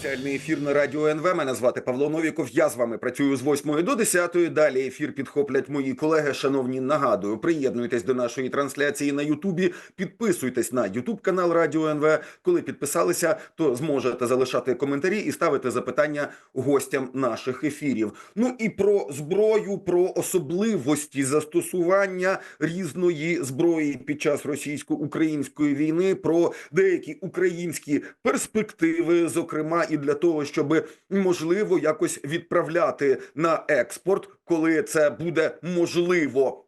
Спеціальний ефір на радіо НВ. Мене звати Павло Новіков. Я з вами працюю з 8 до 10. Далі ефір підхоплять мої колеги. Шановні, нагадую, приєднуйтесь до нашої трансляції на Ютубі. Підписуйтесь на Ютуб канал Радіо НВ. Коли підписалися, то зможете залишати коментарі і ставити запитання гостям наших ефірів. Ну і про зброю, про особливості застосування різної зброї під час російсько-української війни, про деякі українські перспективи, зокрема і для того, щоб можливо якось відправляти на експорт, коли це буде можливо.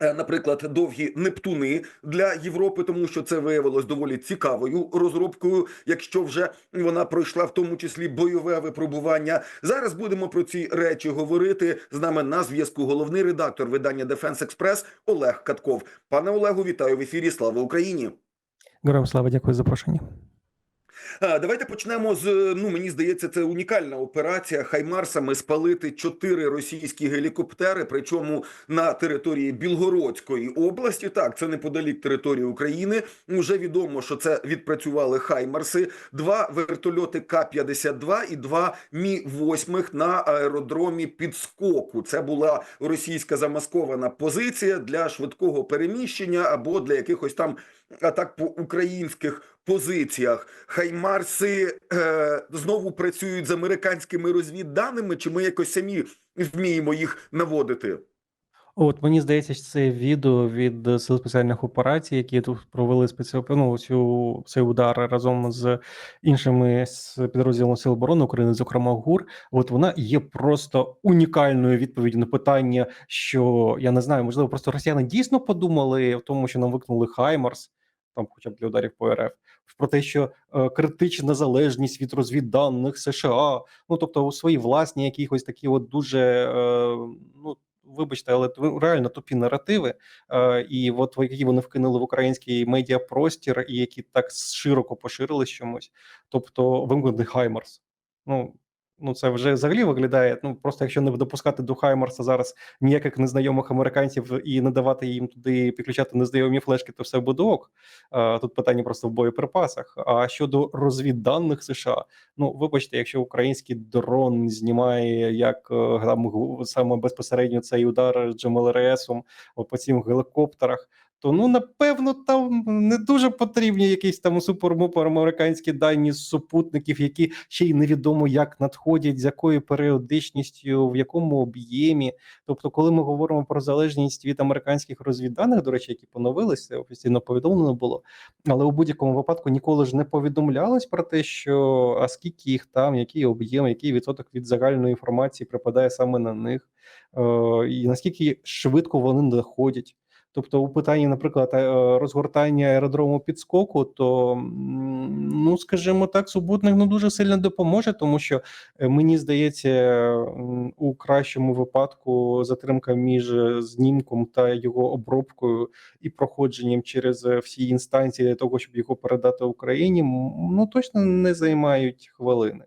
Е, Наприклад, довгі нептуни для Європи, тому що це виявилось доволі цікавою розробкою, якщо вже вона пройшла в тому числі бойове випробування. Зараз будемо про ці речі говорити. З нами на зв'язку головний редактор видання Дефенс Експрес Олег Катков. Пане Олегу, вітаю в ефірі. Слава Україні! Героям слава, дякую за запрошення. А, Давайте почнемо з ну мені здається, це унікальна операція Хаймарсами спалити чотири російські гелікоптери, причому на території Білгородської області. Так, це неподалік території України. Уже відомо, що це відпрацювали Хаймарси, два вертольоти К-52 і два Мі 8 на аеродромі підскоку. Це була російська замаскована позиція для швидкого переміщення або для якихось там атак по українських позиціях. Хаймарси е, знову працюють з американськими розвідданими, чи ми якось самі вміємо їх наводити? От мені здається, що це відео від сил спеціальних операцій, які тут провели спеціал... ну, цю цей удар разом з іншими з підрозділами Сил оборони України, зокрема ГУР. От вона є просто унікальною відповіддю на питання, що я не знаю, можливо, просто росіяни дійсно подумали в тому, що нам викнули Хаймарс. Там, хоча б для ударів по РФ, про те, що е, критична залежність від розвідданих США, ну тобто у свої власні якихось такі, от дуже е, ну вибачте, але реально тупі наративи, е, і от які вони вкинули в український медіапростір, і які так широко поширились чомусь. Тобто, вимкнути Хаймарс. Ну ну це вже взагалі виглядає. Ну просто якщо не допускати до Хаймарса зараз ніяких незнайомих американців і не давати їм туди підключати незнайомі флешки, то все буде ок. Тут питання просто в боєприпасах. А щодо розвідданих США, ну вибачте, якщо український дрон знімає як е, там саме безпосередньо цей удар з GMLRS по цим гелікоптерах. То ну напевно там не дуже потрібні якісь там супер-мупер американські дані з супутників, які ще й невідомо як надходять, з якою періодичністю, в якому об'ємі. Тобто, коли ми говоримо про залежність від американських розвідданих, до речі, які поновилися, офіційно повідомлено було, але у будь-якому випадку ніколи ж не повідомлялось про те, що а скільки їх там, який об'єм, який відсоток від загальної інформації припадає саме на них, е, і наскільки швидко вони доходять. Тобто, у питанні, наприклад, е, розгортання аеродрому підскоку, то ну скажімо так, супутник не дуже сильно допоможе, тому що е, мені здається, у кращому випадку затримка між е, знімком та його обробкою і проходженням через всі інстанції для того, щоб його передати Україні, ну точно не займають хвилини.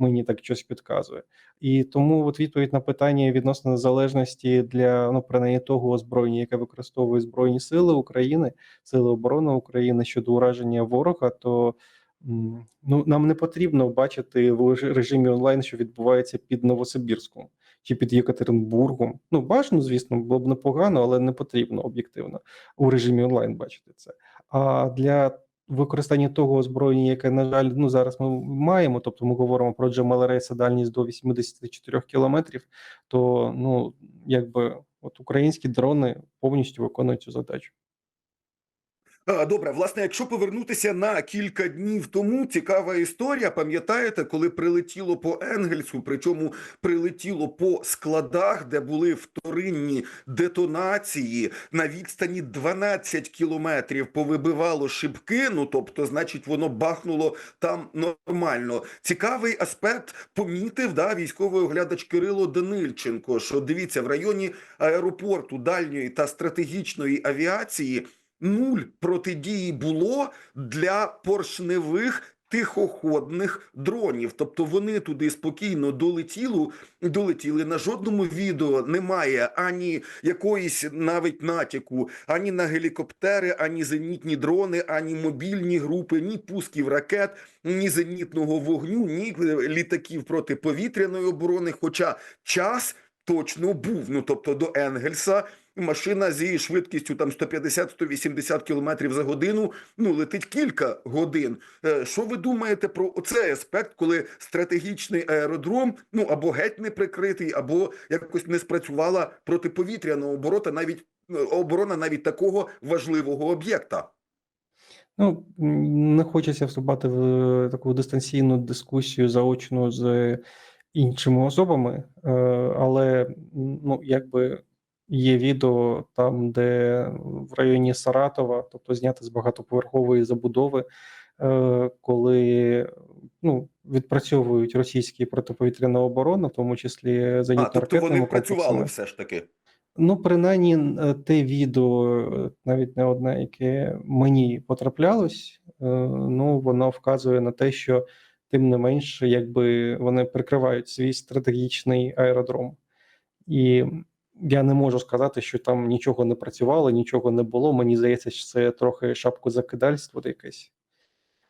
Мені так щось підказує, і тому от відповідь на питання відносно незалежності для ну принаймні того озброєння, яке використовують збройні сили України, сили оборони України щодо ураження ворога, то ну нам не потрібно бачити в режимі онлайн, що відбувається під Новосибірськом чи під Єкатеринбургом. Ну бажано, звісно, було б непогано, але не потрібно об'єктивно у режимі онлайн бачити це. А для використання того озброєння, яке на жаль, ну зараз ми маємо. Тобто, ми говоримо про GMLRS дальність до 84 кілометрів. То ну якби от українські дрони повністю виконують цю задачу. Добре, власне, якщо повернутися на кілька днів тому, цікава історія. Пам'ятаєте, коли прилетіло по Енгельсу, причому прилетіло по складах, де були вторинні детонації на відстані 12 кілометрів, повибивало шибки. Ну тобто, значить, воно бахнуло там нормально. Цікавий аспект помітив да, військовий оглядач Кирило Данильченко. Що дивіться, в районі аеропорту дальньої та стратегічної авіації нуль протидії було для поршневих тихоходних дронів. Тобто вони туди спокійно долетіли, долетіли. На жодному відео немає ані якоїсь навіть натяку, ані на гелікоптери, ані зенітні дрони, ані мобільні групи, ні пусків ракет, ні зенітного вогню, ні е, літаків протиповітряної оборони. Хоча час точно був. Ну тобто до Енгельса машина зі швидкістю там 150-180 км за годину ну летить кілька годин. Е, Що ви думаєте про цей аспект, коли стратегічний аеродром ну або геть не прикритий, або якось не спрацювала протиповітряна оборота, навіть е, оборона навіть такого важливого об'єкта? Ну, не хочеться вступати в е, таку дистанційну дискусію заочну з іншими особами, але ну, якби є відео там, де в районі Саратова, тобто знято з багатоповерхової забудови, е, коли ну, відпрацьовують російські протиповітряна оборона, в тому числі А тобто зенітно-ракетними вони працювали все ж таки. Ну, принаймні, е, те відео, навіть не одне, яке мені потраплялось, е, ну, воно вказує на те, що тим не менше, якби вони прикривають свій стратегічний аеродром. І я не можу сказати, що там нічого не працювало, нічого не було. Мені здається, що це трохи шапкозакидальство якесь.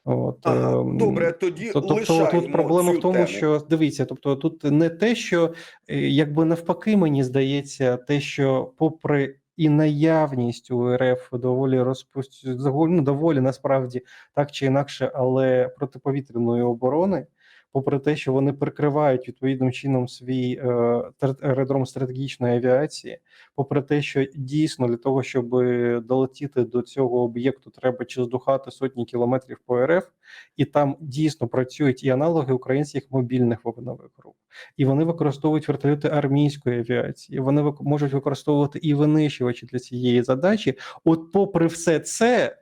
От, Ага, ем, добре, тоді то- Тобто тут проблема в тому, тему. що дивіться, тобто тут не те, що е, якби навпаки, мені здається, те, що попри і наявність у РФ доволі розпуст... ну, доволі насправді так чи інакше, але протиповітряної оборони, попри те, що вони прикривають відповідним чином свій е, аеродром стратегічної авіації, попри те, що дійсно для того, щоб долетіти до цього об'єкту, треба через сотні кілометрів по РФ, і там дійсно працюють і аналоги українських мобільних вогневих груп, і вони використовують вертольоти армійської авіації. Вони можуть використовувати і винищувачі для цієї задачі. От, попри все це,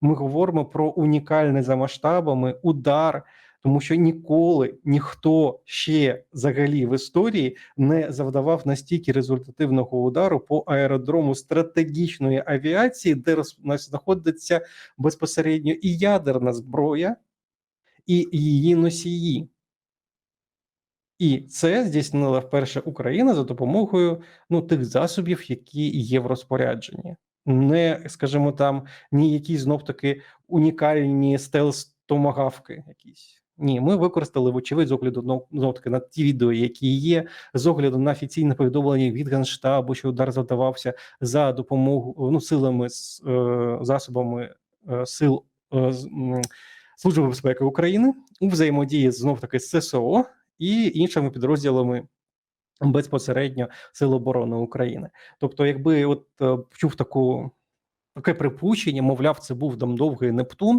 ми говоримо про унікальний за масштабами удар. Тому що ніколи ніхто ще взагалі в історії не завдавав настільки результативного удару по аеродрому стратегічної авіації, де роз- знаходиться безпосередньо і ядерна зброя, і її носії. І це здійснила вперше Україна за допомогою ну, тих засобів, які є в розпорядженні. Не, скажімо, там ні якісь знов таки унікальні стелс-томагавки якісь. Ні, ми використали, вочевидь, з огляду знов- таки на ті відео, які є, з огляду на офіційне повідомлення від Генштабу, що удар завдавався за допомогою ну, силами е, засобами е, сил е, Служби безпеки України у взаємодії знов таки з ССО і іншими підрозділами безпосередньо Сил оборони України. Тобто, якби от е, чув таку таке припущення, мовляв, це був там довгий Нептун.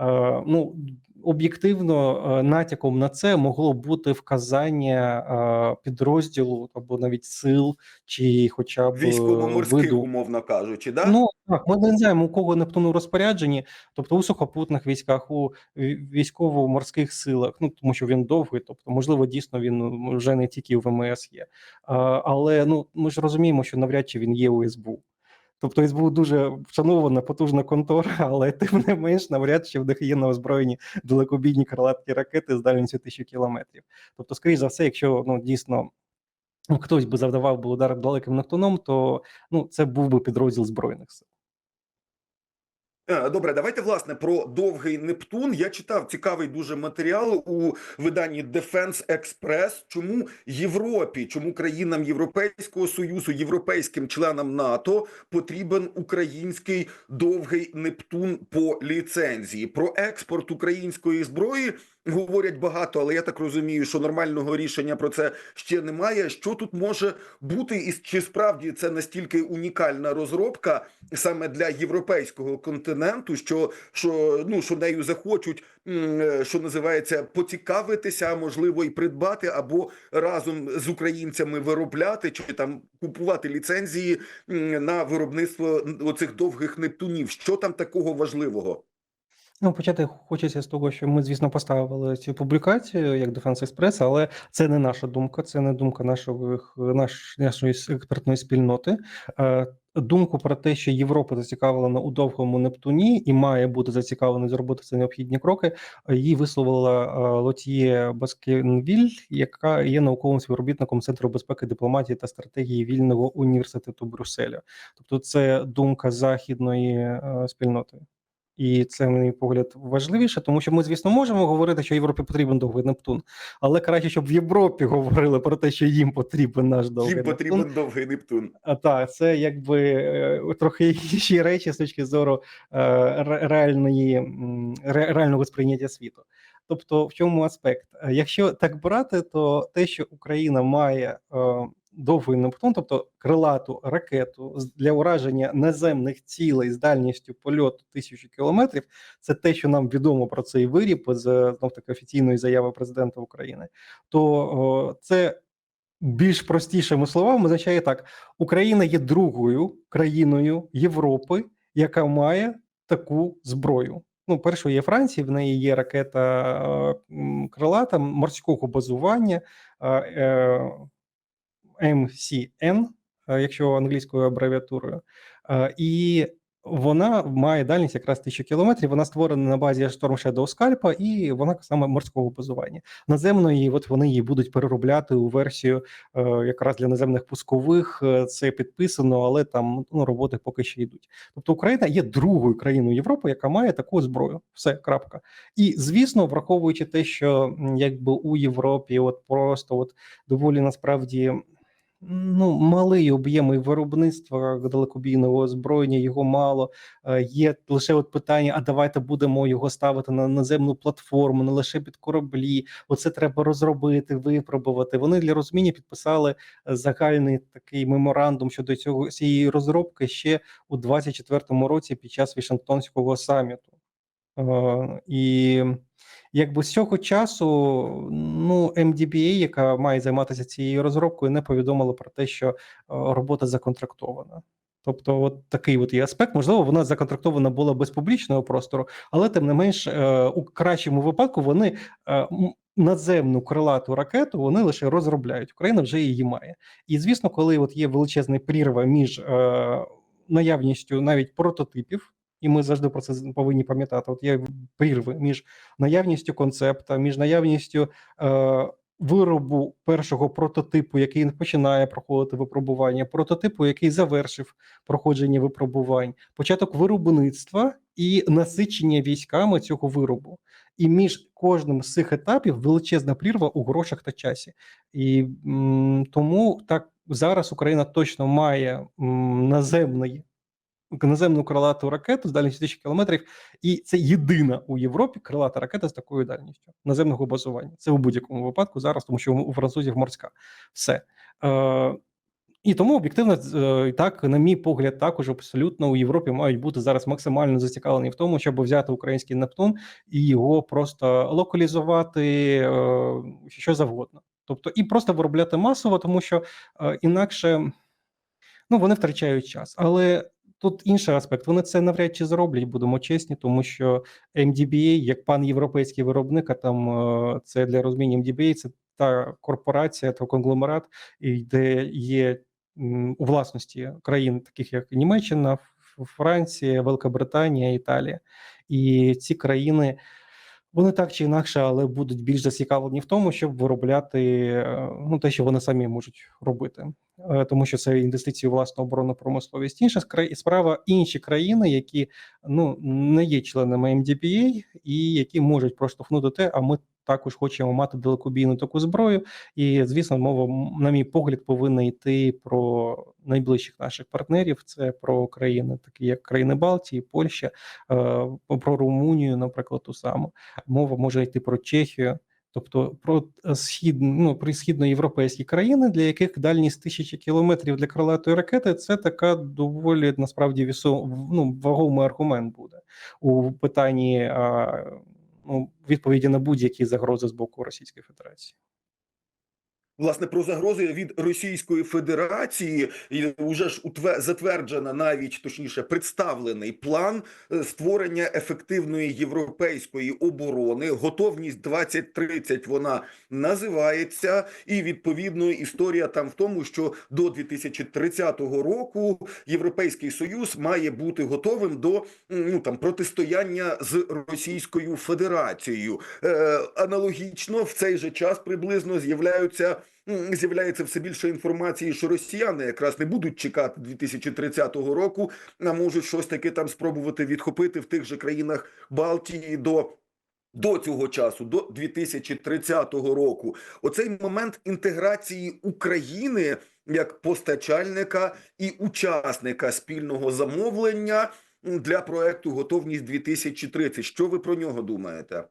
Е, ну об'єктивно, е, натяком на це могло бути вказання е, підрозділу або навіть сил, чи хоча б Військово-морських, виду умовно кажучи, да? Ну так, ми не знаємо, у кого Нептун у розпорядженні, тобто у сухопутних військах, у військово-морських силах, ну тому що він довгий, тобто, можливо, дійсно він вже не тільки в ВМС є. Але ну ми ж розуміємо, що навряд чи він є у СБУ. Тобто СБУ дуже вшанована, потужна контора, але тим не менш, навряд чи в них є на озброєні далекобійні крилаткі ракети з дальністю тисячі кілометрів. Тобто, скоріш за все, якщо ну дійсно ну, хтось би завдавав би удар далеким Нахтуном, то ну це був би підрозділ збройних сил. Е, Добре, давайте власне про довгий Нептун. Я читав цікавий дуже матеріал у виданні Defense Express. Чому Європі, чому країнам Європейського союзу, європейським членам НАТО потрібен український довгий Нептун по ліцензії? Про експорт української зброї говорять багато, але я так розумію, що нормального рішення про це ще немає. Що тут може бути, і чи справді це настільки унікальна розробка саме для європейського континенту, що, що ну що нею захочуть, що називається, поцікавитися, можливо, і придбати, або разом з українцями виробляти чи там купувати ліцензії на виробництво оцих довгих нептунів. Що там такого важливого? Ну, почати хочеться з того, що ми, звісно, поставили цю публікацію як Defense Express, але це не наша думка, це не думка нашої, наш, нашої експертної спільноти. Е, Думку про те, що Європа зацікавлена у довгому Нептуні і має бути зацікавлена зробити ці необхідні кроки, е, її висловила е, Лотіє Баскенвіль, яка є науковим співробітником Центру безпеки, дипломатії та стратегії вільного університету Брюсселя. Тобто, це думка західної спільноти. І це, на мій погляд, важливіше, тому що ми, звісно, можемо говорити, що Європі потрібен довгий Нептун, але краще, щоб в Європі говорили про те, що їм потрібен наш довгий Їм Нептун. довгий Нептун. А так, це якби е, трохи інші речі з точки зору е, реальної реального сприйняття світу. Тобто, в чому аспект? Е, Якщо так брати, то те, що Україна має довгий Нептун, тобто крилату ракету для ураження наземних цілей з дальністю польоту тисячу кілометрів, це те, що нам відомо про цей виріб з знов таки офіційної заяви президента України, то о, це більш простішими словами означає так: Україна є другою країною Європи, яка має таку зброю. Ну, першою є Франція, в неї є ракета е, крилата морського базування е, е, MCN, е, якщо англійською абревіатурою, Е, і вона має дальність якраз 1000 кілометрів. Вона створена на базі Storm Shadow Scalp, і вона саме морського базування. Наземної, от вони її будуть переробляти у версію е, якраз для наземних пускових. Це підписано, але там ну, роботи поки що йдуть. Тобто Україна є другою країною Європи, яка має таку зброю. Все крапка. І звісно, враховуючи те, що якби у Європі, от просто от доволі насправді. Ну, малий об'єм і виробництва далекобійного озброєння, його мало. Е, Є лише от питання: а давайте будемо його ставити на наземну платформу, не лише під кораблі. Оце треба розробити, випробувати. Вони для розуміння підписали е, загальний такий меморандум щодо цього цієї розробки ще у 24-му році під час Вашингтонського саміту. Е, І якби з цього часу ну MDBA, яка має займатися цією розробкою, не повідомила про те, що е, робота законтрактована. Тобто, от такий от є аспект. Можливо, вона законтрактована була без публічного простору, але тим не менш, е, у кращому випадку вони наземну крилату ракету вони лише розробляють. Україна вже її має. І звісно, коли от є величезна прірва між наявністю навіть прототипів. І ми завжди про це повинні пам'ятати. От є прірви між наявністю концепта, між наявністю е, виробу першого прототипу, який починає проходити випробування, прототипу, який завершив проходження випробувань, початок виробництва і насичення військами цього виробу. І між кожним з цих етапів величезна прірва у грошах та часі. І м, тому так зараз Україна точно має м, наземний наземну крилату ракету з дальністю 1000 кілометрів, і це єдина у Європі крилата ракета з такою дальністю наземного базування. Це у будь-якому випадку зараз, тому що у французів морська. Все. Е, і тому об'єктивно, е, і так, на мій погляд, також абсолютно у Європі мають бути зараз максимально зацікавлені в тому, щоб взяти український Нептун і його просто локалізувати е, що завгодно. Тобто, і просто виробляти масово, тому що е, інакше ну, вони втрачають час. Але тут інший аспект. Вони це навряд чи зроблять, будемо чесні, тому що MDBA, як пан-європейський виробник, а там е, це для розуміння MDBA, це та корпорація, та конгломерат, де є у власності країн, таких як Німеччина, Франція, Велика Британія, Італія. І ці країни. Вони так чи інакше, але будуть більш зацікавлені в тому, щоб виробляти е, ну те, що вони самі можуть робити, Е, тому що це інвестиції власну оборонну промисловість. Інша справа інші країни, які ну не є членами МДПА і які можуть проштовхнути те, а ми також хочемо мати далекобійну таку зброю. І звісно, мова, на мій погляд, повинна йти про найближчих наших партнерів. Це про країни, такі як країни Балтії, Польща, е, про Румунію, наприклад, ту саму мова може йти про Чехію, тобто про е, схід, ну, про східноєвропейські країни, для яких дальність тисячі кілометрів для крилатої ракети це така доволі насправді вісо, ну, вагомий аргумент буде у питанні а, ну, відповіді на будь-які загрози з боку Російської Федерації. Власне, про загрози від Російської Федерації і вже ж затверджена навіть точніше представлений план е, створення ефективної європейської оборони. Готовність 2030 вона називається, і відповідно історія там в тому, що до 2030 року Європейський Союз має бути готовим до ну там протистояння з Російською Федерацією. Е, аналогічно в цей же час приблизно з'являються. З'являється все більше інформації, що росіяни якраз не будуть чекати 2030 року, а можуть щось таки там спробувати відхопити в тих же країнах Балтії до. До цього часу, до 2030 року, оцей момент інтеграції України як постачальника і учасника спільного замовлення для проекту Готовність 2030. Що ви про нього думаєте?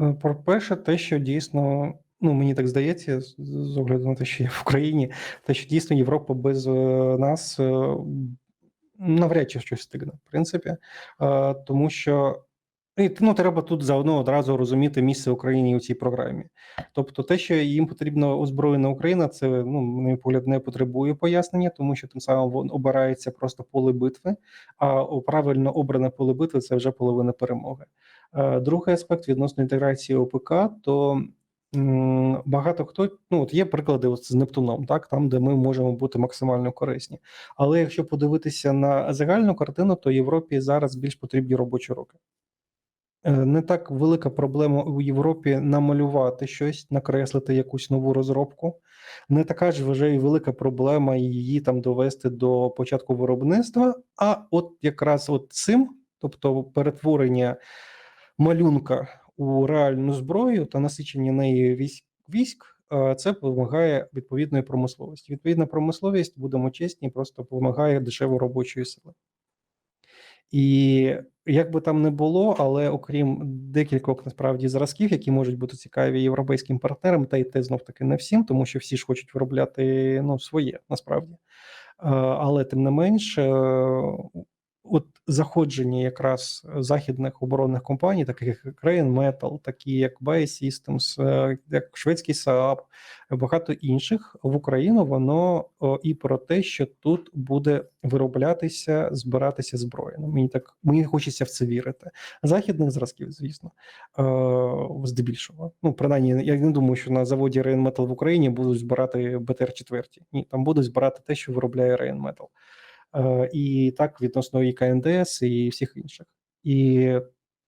Е, По-перше, те, що дійсно, ну мені так здається, з огляду на те, що я в Україні, те, що дійсно Європа без е, нас е, навряд чи щось встигне, в принципі, Е, тому що. І, ну, треба тут заодно одразу розуміти місце України у цій програмі. Тобто, те, що їм потрібно озброєна Україна, це ну, на мій погляд, не потребує пояснення, тому що тим самим обирається просто поле битви. А правильно обране поле битви це вже половина перемоги. Другий аспект відносно інтеграції ОПК, то багато хто ну от є приклади от з Нептуном, так там, де ми можемо бути максимально корисні. Але якщо подивитися на загальну картину, то Європі зараз більш потрібні робочі роки. Е, Не так велика проблема у Європі намалювати щось, накреслити якусь нову розробку. Не така ж вже і велика проблема її там довести до початку виробництва. А от якраз от цим, тобто перетворення малюнка у реальну зброю та насичення неї військ, військ е, це вимагає відповідної промисловості. Відповідна промисловість, будемо чесні, просто вимагає дешевої робочої сили. І як би там не було, але окрім декількох насправді зразків, які можуть бути цікаві європейським партнерам, та й те знов таки не всім, тому що всі ж хочуть виробляти ну, своє насправді. Е, Але тим не менш, е, от заходження якраз західних оборонних компаній, таких як Rheinmetall, такі як Bae Systems, е, як шведський Saab, багато інших в Україну, воно і про те, що тут буде вироблятися, збиратися зброя. Ну, мені так мені хочеться в це вірити. Західних зразків, звісно, е, здебільшого. Ну, принаймні, я не думаю, що на заводі Rheinmetall в Україні будуть збирати БТР 4 Ні, там будуть збирати те, що виробляє Rheinmetall. Е, і так відносно і КНДС, і всіх інших. І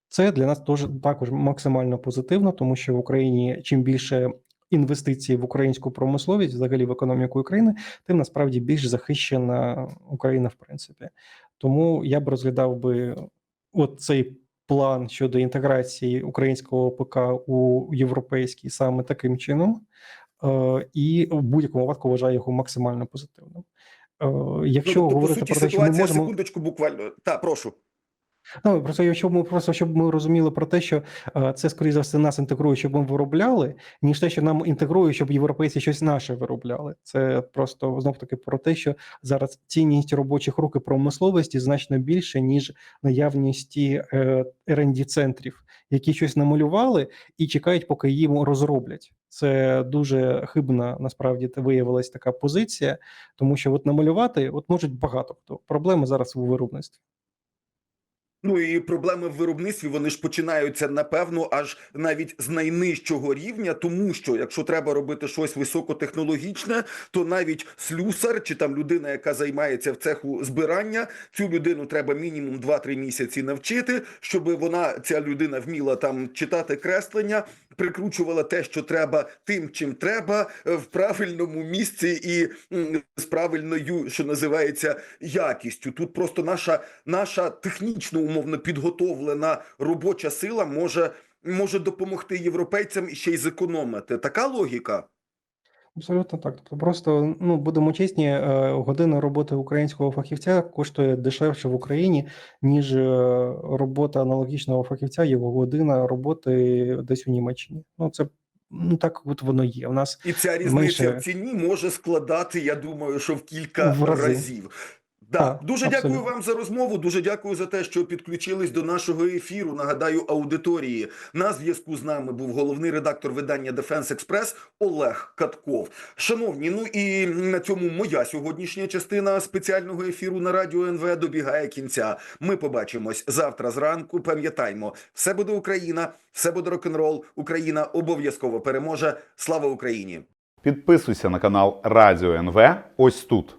це для нас теж також максимально позитивно, тому що в Україні чим більше інвестицій в українську промисловість, взагалі в економіку України, тим насправді більш захищена Україна, в принципі. Тому я б розглядав би от цей план щодо інтеграції українського ПК у європейський саме таким чином, е, і в будь-якому випадку вважаю його максимально позитивним. Е, Якщо ну, тобто, говорити по суті, про те, що ми можемо секундочку, буквально. Та, прошу. Ну, просто якщо ми просто щоб ми розуміли про те, що е, це скоріше за все нас інтегрує, щоб ми виробляли, ніж те, що нам інтегрує, щоб європейці щось наше виробляли. Це просто знов таки про те, що зараз цінність робочих рук і промисловості значно більше, ніж наявності е, rd центрів, які щось намалювали і чекають, поки їм розроблять. Це дуже хибна насправді виявилась така позиція, тому що от намалювати от можуть багато хто. Проблеми зараз у виробництві. Ну і проблеми в виробництві вони ж починаються напевно аж навіть з найнижчого рівня, тому що якщо треба робити щось високотехнологічне, то навіть слюсар чи там людина, яка займається в цеху збирання, цю людину треба мінімум 2-3 місяці навчити, щоб вона ця людина вміла там читати креслення, прикручувала те, що треба, тим чим треба, е, в правильному місці і з правильною, що називається, якістю. Тут просто наша наша технічно умовно підготовлена робоча сила може, може допомогти європейцям і ще й зекономити. Така логіка. Абсолютно так. Тобто, просто ну будемо чесні, е, година роботи українського фахівця коштує дешевше в Україні, ніж е, робота аналогічного фахівця, його година роботи десь у Німеччині. Ну це ну так от воно є. У нас І ця різниця Менше. в ціні може складати, я думаю, що в кілька В рази. разів. Да, Так, дуже абсолютно. дякую вам за розмову. Дуже дякую за те, що підключились до нашого ефіру. Нагадаю, аудиторії на зв'язку з нами був головний редактор видання Дефенс Експрес Олег Катков. Шановні, ну і на цьому моя сьогоднішня частина спеціального ефіру на радіо НВ добігає кінця. Ми побачимось завтра зранку. Пам'ятаймо, все буде Україна, все буде рок-н-рол. Україна обов'язково переможе. Слава Україні! Підписуйся на канал Радіо НВ ось тут.